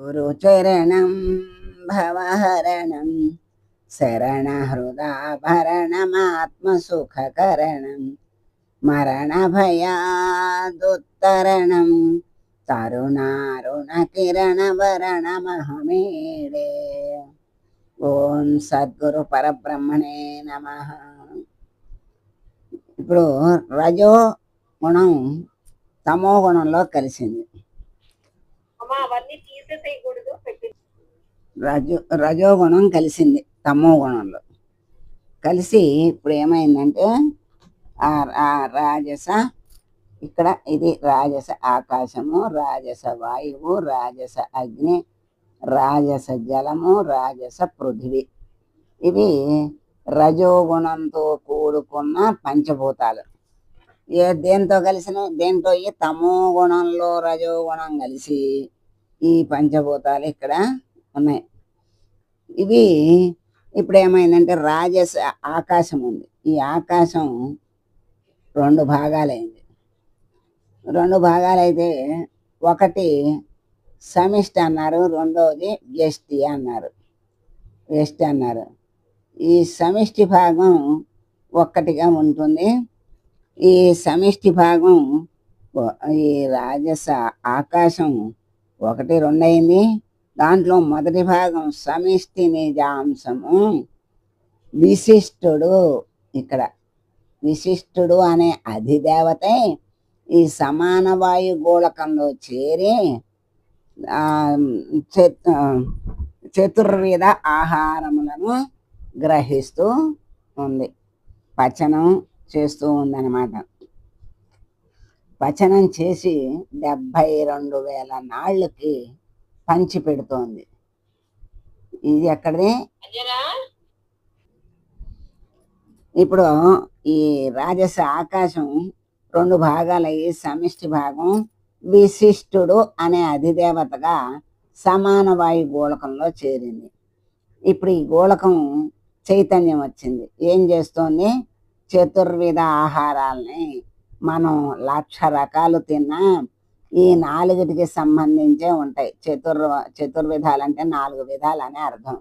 గురుచరణం భవహరణం శరణహృదాభరణమాత్మసుఖకరణం మరణభయాదుత్తరణం తరుణారుణకిరణవరణమహమీడే ఓం సద్గురు పరబ్రహ్మణే నమ ఇప్పుడు రజో గుణం తమో గుణంలో కలిసింది. రజో రజోగుణం కలిసింది తమో గుణంలో. కలిసి ఇప్పుడు ఏమైందంటే ఆ రాజస ఇక్కడ ఇది రాజస ఆకాశము రాజస వాయువు రాజస అగ్ని రాజస జలము రాజస పృథివీ. ఇవి రజోగుణంతో కూడుకున్న పంచభూతాలు. ఏ దేంతో కలిసిన దేంతో? ఈ తమో గుణంలో రజోగుణం కలిసి ఈ పంచభూతాలు ఇక్కడ ఉన్నాయి. ఇవి ఇప్పుడు ఏమైందంటే రాజస ఆకాశం ఉంది. ఈ ఆకాశం రెండు భాగాలైంది. రెండు భాగాలైతే ఒకటి సమిష్టి అన్నారు రెండవది వ్యష్టి అన్నారు. వ్యష్టి అన్నారు. ఈ సమిష్టి భాగం ఒక్కటిగా ఉంటుంది. ఈ సమిష్టి భాగం ఈ రాజస ఆకాశం ఒకటి రెండైంది. దాంట్లో మొదటి భాగం సమిష్టి నిజాంశము. విశిష్టుడు ఇక్కడ. విశిష్టుడు అనే అధిదేవత ఈ సమాన వాయు గోళకంలో చేరి చతుర్విధ ఆహారములను గ్రహిస్తూ ఉంది. పచనం చేస్తూ ఉందన్నమాట. పచనం చేసి డెబ్భై రెండు వేల నాళ్ళకి పంచి పెడుతోంది. ఇది ఎక్కడిది? అంజనా ఇప్పుడు ఈ రాజస ఆకాశం రెండు భాగాలయ్యి సమిష్టి భాగం విశిష్టుడు అనే అధిదేవతగా సమాన వాయు గోళకంలో చేరింది. ఇప్పుడు ఈ గోళకం చైతన్యం వచ్చింది. ఏం చేస్తోంది? చతుర్విధ ఆహారాలని మనం లక్ష రకాలు తిన్నా ఈ నాలుగిటికి సంబంధించే ఉంటాయి. చతుర్ చతుర్విధాలు అంటే నాలుగు విధాలు అని అర్థం.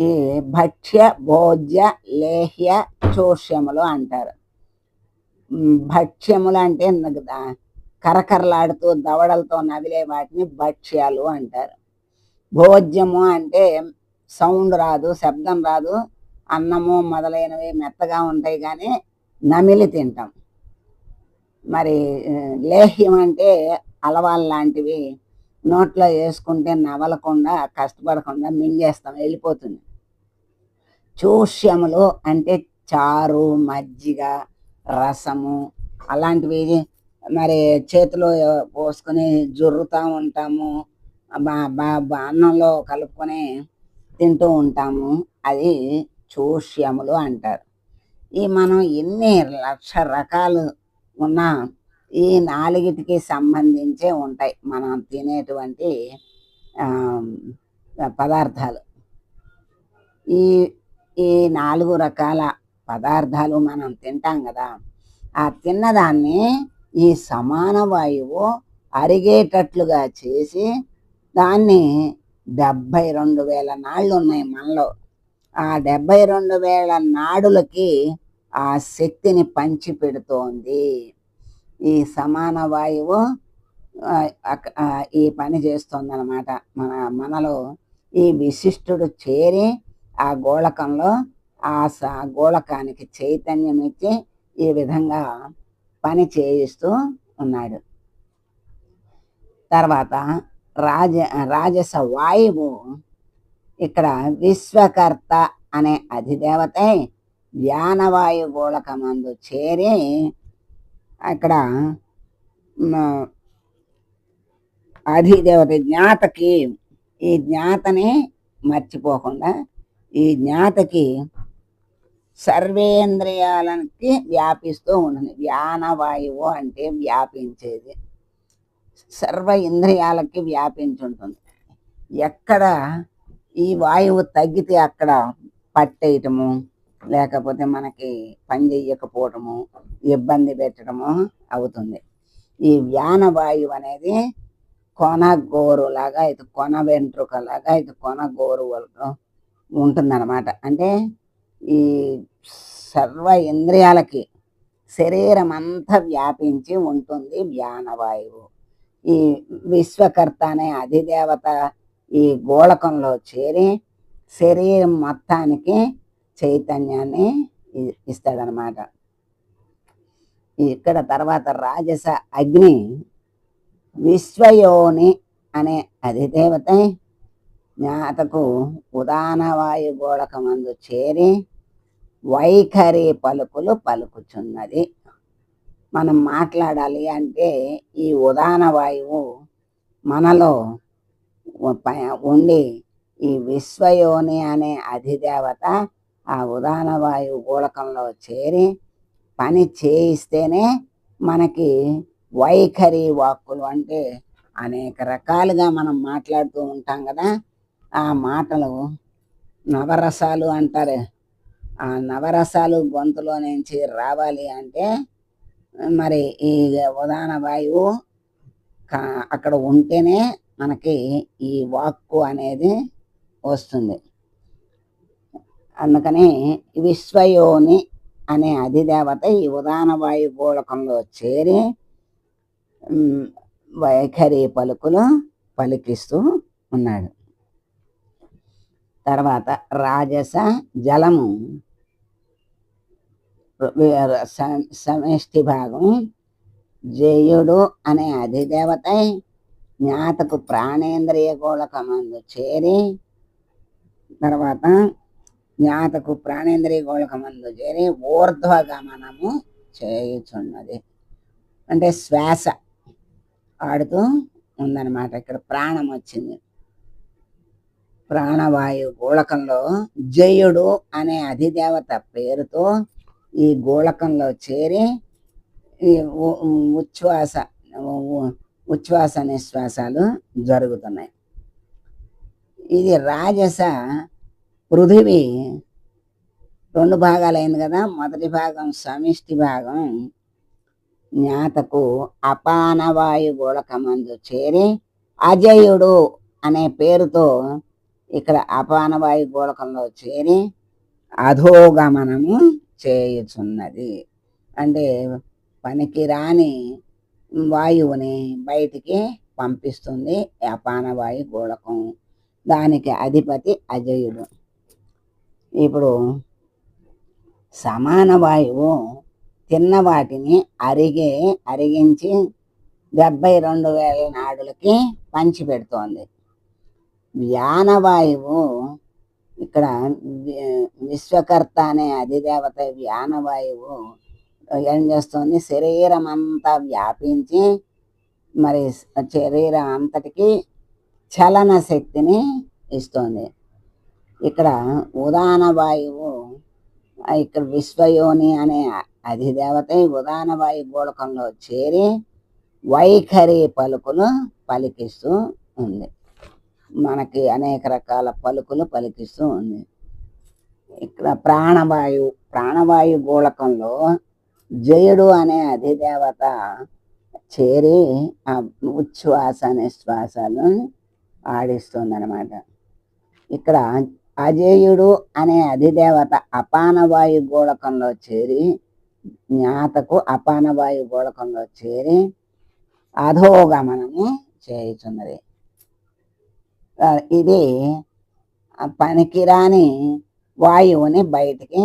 ఈ భక్ష్య భోజ్య లేహ్య చోష్యములు అంటారు. భక్ష్యములు అంటే కరకరలాడుతూ దవడలతో నవిలే వాటిని భక్ష్యాలు అంటారు. భోజ్యము అంటే సౌండ్ రాదు శబ్దం రాదు. అన్నము మొదలైనవి మెత్తగా ఉంటాయి కానీ నమిలి తింటాం. మరి లేహ్యం అంటే అలవాలు లాంటివి నోట్లో వేసుకుంటే నవలకుండా కష్టపడకుండా మింగేస్తాం వెళ్ళిపోతుంది. చూష్యములు అంటే చారు మజ్జిగ రసము అలాంటివి మరి చేతిలో పోసుకొని జుర్రుతూ ఉంటాము బా- బా- అన్నంలో కలుపుకొని తింటూ ఉంటాము. అది చూష్యములు అంటారు. ఈ మనం ఎన్ని లక్ష రకాలు ఉన్న ఈ నాలుగిటికి సంబంధించే ఉంటాయి. మనం తినేటువంటి పదార్థాలు. ఈ ఈ నాలుగు రకాల పదార్థాలు మనం తింటాం కదా ఆ తిన్నదాన్ని ఈ సమాన వాయువు అరిగేటట్లుగా చేసి దాన్ని డెబ్భై రెండు వేల నాళ్ళు ఉన్నాయి మనలో. ఆ డెబ్భై రెండు వేల నాడులకి ఆ శక్తిని పంచి పెడుతోంది ఈ సమాన వాయువు ఈ పని చేస్తుంది అనమాట మన మనలో ఈ విశిష్టుడు చేరి ఆ గోళకంలో ఆ స- గోళకానికి చైతన్యం ఇచ్చి ఈ విధంగా పని చేయిస్తూ ఉన్నాడు. తర్వాత రాజ రాజస వాయువు ఇక్కడ విశ్వకర్త అనే అధిదేవత ధ్యానవాయు గోళకమందు చేరి అక్కడ అధిదేవత జ్ఞాతకి ఈ జ్ఞాతని మర్చిపోకుండా ఈ జ్ఞాతకి సర్వేంద్రియాలకి వ్యాపిస్తూ ఉంటుంది వ్యానవాయువు అంటే వ్యాపించేది. సర్వ ఇంద్రియాలకి వ్యాపించుంటుంది. ఎక్కడ ఈ వాయువు తగ్గితే అక్కడ పట్టేయటము లేకపోతే మనకి పని చేయకపోవటము ఇబ్బంది పెట్టడము అవుతుంది. ఈ వ్యాన వాయువు అనేది కొన గోరులాగా ఇది కొన వెంట్రుకలాగా ఇది కొన గోరు ఉంటుందన్నమాట. అంటే ఈ సర్వ ఇంద్రియాలకి శరీరం అంతా వ్యాపించి ఉంటుంది వ్యానవాయువు ఈ విశ్వకర్త అనే అధిదేవత ఈ గోళకంలో చేరి శరీరం మొత్తానికి చైతన్యాన్ని ఇస్తాడనమాట. ఇక్కడ తర్వాత రాజస అగ్ని విశ్వయోని అనే అధిదేవత జ్ఞాతకు ఉదాన వాయు గోళకమందు చేరి వైఖరి పలుకులు పలుకుచున్నది. మనం మాట్లాడాలి అంటే ఈ ఉదాన వాయువు మనలో ఉండి ఈ విశ్వయోని అనే అధిదేవత ఆ ఉదాహరణ వాయువు గోళకంలో చేరి పని చేయిస్తేనే మనకి వైఖరి వాక్కులు అంటే అనేక రకాలుగా మనం మాట్లాడుతూ ఉంటాం కదా. ఆ మాటలు నవరసాలు అంటారు. ఆ నవరసాలు గొంతులో నుంచి రావాలి అంటే మరి ఈ ఉదాహరణ వాయువు అక్కడ ఉంటేనే మనకి ఈ వాక్కు అనేది వస్తుంది. అందుకని విశ్వయోని అనే అధిదేవత ఈ ఉదాన వాయుగోళకంలో చేరి వైఖరి పలుకులు పలికిస్తూ ఉన్నాడు. తర్వాత రాజస జలము సమష్టి భాగం జయుడు అనే అధిదేవత జ్ఞాతకు ప్రాణేంద్రియ గోళకమందు చేరి తర్వాత జ్ఞాతకు ప్రాణేంద్రియ గోళకమందు చేరి ఊర్ధ్వగమనము చేయుచున్నది. అంటే శ్వాస ఆడుతూ ఉందన్నమాట. ఇక్కడ ప్రాణం వచ్చింది. ప్రాణవాయు గోళకంలో జయుడు అనే అధిదేవత పేరుతో ఈ గోళకంలో చేరి ఈ ఉచ్ఛ్వాస ఉచ్ఛ్వాస నిశ్వాసాలు జరుగుతున్నాయి. ఇది రాజస పృథివీ రెండు భాగాలైంది కదా. మొదటి భాగం సమిష్టి భాగం జ్ఞాతకు అపానవాయు గోళకమందు చేరి అజయుడు అనే పేరుతో ఇక్కడ అపానవాయు గోళకంలో చేరి అధోగమనము చేయుచున్నది. అంటే పనికిరాని వాయువుని బయటికి పంపిస్తుంది అపానవాయు గోళకం. దానికి అధిపతి అజయుడు. ఇప్పుడు సమాన వాయువు తిన్న వాటిని అరిగే అరిగించి డెబ్బై రెండు వేల నాడులకి పంచిపెడుతోంది. వ్యానవాయువు ఇక్కడ విశ్వకర్త అనే అధిదేవత వ్యానవాయువు ఏం చేస్తుంది? శరీరం అంతా వ్యాపించి మరి శరీరం అంతటికి చలన శక్తిని ఇస్తుంది. ఇక్కడ ఉదాన వాయువు ఇక్కడ విశ్వయోని అనే అధిదేవత ఈ ఉదాన వాయు గోళకంలో చేరి వైఖరి పలుకులు పలికిస్తూ ఉంది. మనకి అనేక రకాల పలుకులు పలికిస్తూ ఉంది. ఇక్కడ ప్రాణవాయు ప్రాణవాయు గోళకంలో జయుడు అనే అధిదేవత చేరి ఆ ఉచ్ఛ్వాస నిశ్వాసాలను ఆడిస్తుంది అనమాట ఇక్కడ అజేయుడు అనే అధిదేవత అపానవాయు గోళకంలో చేరి జ్ఞాతకు అపానవాయు గోళకంలో చేరి అధోగమనము చేయుచున్నది. ఇది పనికిరాని వాయువుని బయటికి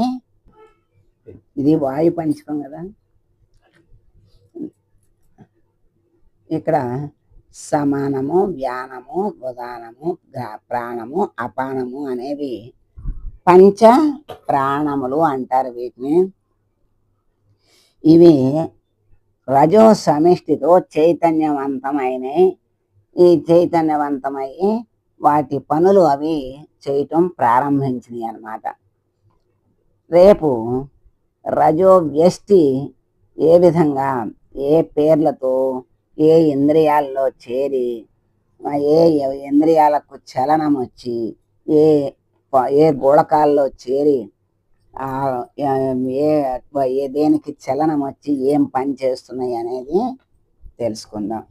ఇది వాయు పంచకం కదా. ఇక్కడ సమానము వ్యానము ఉదానము గ్రా- ప్రాణము అపానము అనేవి పంచ ప్రాణములు అంటారు వీటిని. ఇవి రజో సమిష్టితో చైతన్యవంతమైన ఈ చైతన్యవంతమై వాటి పనులు అవి చేయటం ప్రారంభించినాయి అన్నమాట. రేపు రజో వ్యష్టి ఏ విధంగా ఏ పేర్లతో ఏ ఇంద్రియాల్లో చేరి ఏ ఇంద్రియాలకు చలనం వచ్చి ఏ ఏ గోళకాల్లో చేరి ఏ ఏ దేనికి చలనం వచ్చి ఏం పని చేస్తున్నాయి అనేది తెలుసుకుందాం.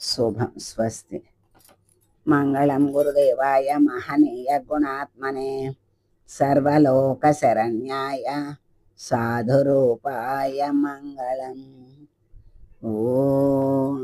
శుభం స్వస్తి. మంగళం గురుదేవాయ మహనీయ గుణాత్మనే సర్వలోక శరణ్యాయ సాధురూపాయ మంగళం. 我